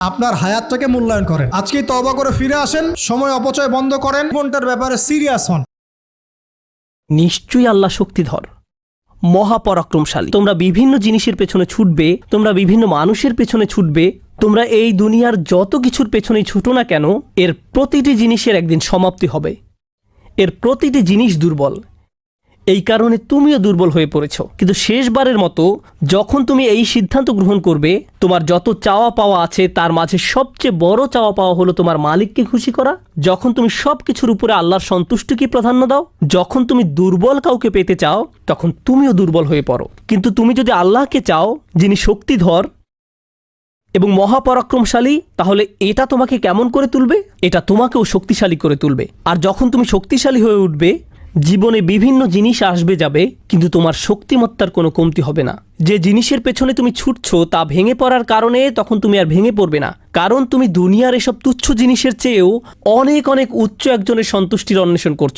আপনার হায়াতটাকে মূল্যায়ন করেন। আজকেই তবা করে ফিরে আসেন, সময় অপচয় বন্ধ করেন কোনটার ব্যাপারে সিরিয়াস হন। নিশ্চয়ই আল্লাহ শক্তিধর, মহাপরাক্রমশালী। তোমরা বিভিন্ন জিনিসের পেছনে ছুটবে, তোমরা বিভিন্ন মানুষের পেছনে ছুটবে, তোমরা এই দুনিয়ার যত কিছুর পেছনেই ছুটো না কেন, এর প্রতিটি জিনিসের একদিন সমাপ্তি হবে। এর প্রতিটি জিনিস দুর্বল। এই কারণে তুমিও দুর্বল হয়ে পড়েছ। কিন্তু শেষবারের মতো যখন তুমি এই সিদ্ধান্ত গ্রহণ করবে, তোমার যত চাওয়া পাওয়া আছে, তার মাঝে সবচেয়ে বড় চাওয়া পাওয়া হলো তোমার মালিককে খুশি করা। যখন তুমি সব কিছুর উপরে আল্লাহর সন্তুষ্টিকে প্রাধান্য দাও, যখন তুমি দুর্বল কাউকে পেতে চাও, তখন তুমিও দুর্বল হয়ে পড়ো। কিন্তু তুমি যদি আল্লাহকে চাও, যিনি শক্তিধর এবং মহাপরাক্রমশালী, তাহলে এটা তোমাকে কেমন করে তুলবে? এটা তোমাকেও শক্তিশালী করে তুলবে। আর যখন তুমি শক্তিশালী হয়ে উঠবে জীবনে বিভিন্ন জিনিস আসবে যাবে, কিন্তু তোমার শক্তিমত্তার কোনো কমতি হবে না। যে জিনিসের পেছনে তুমি ছুটছো, তা ভেঙে পড়ার কারণে তখন তুমি আর ভেঙে পড়বে না। কারণ তুমি দুনিয়ার এসব তুচ্ছ জিনিসের চেয়েও অনেক অনেক উচ্চ একজনের সন্তুষ্টির অন্বেষণ করছ।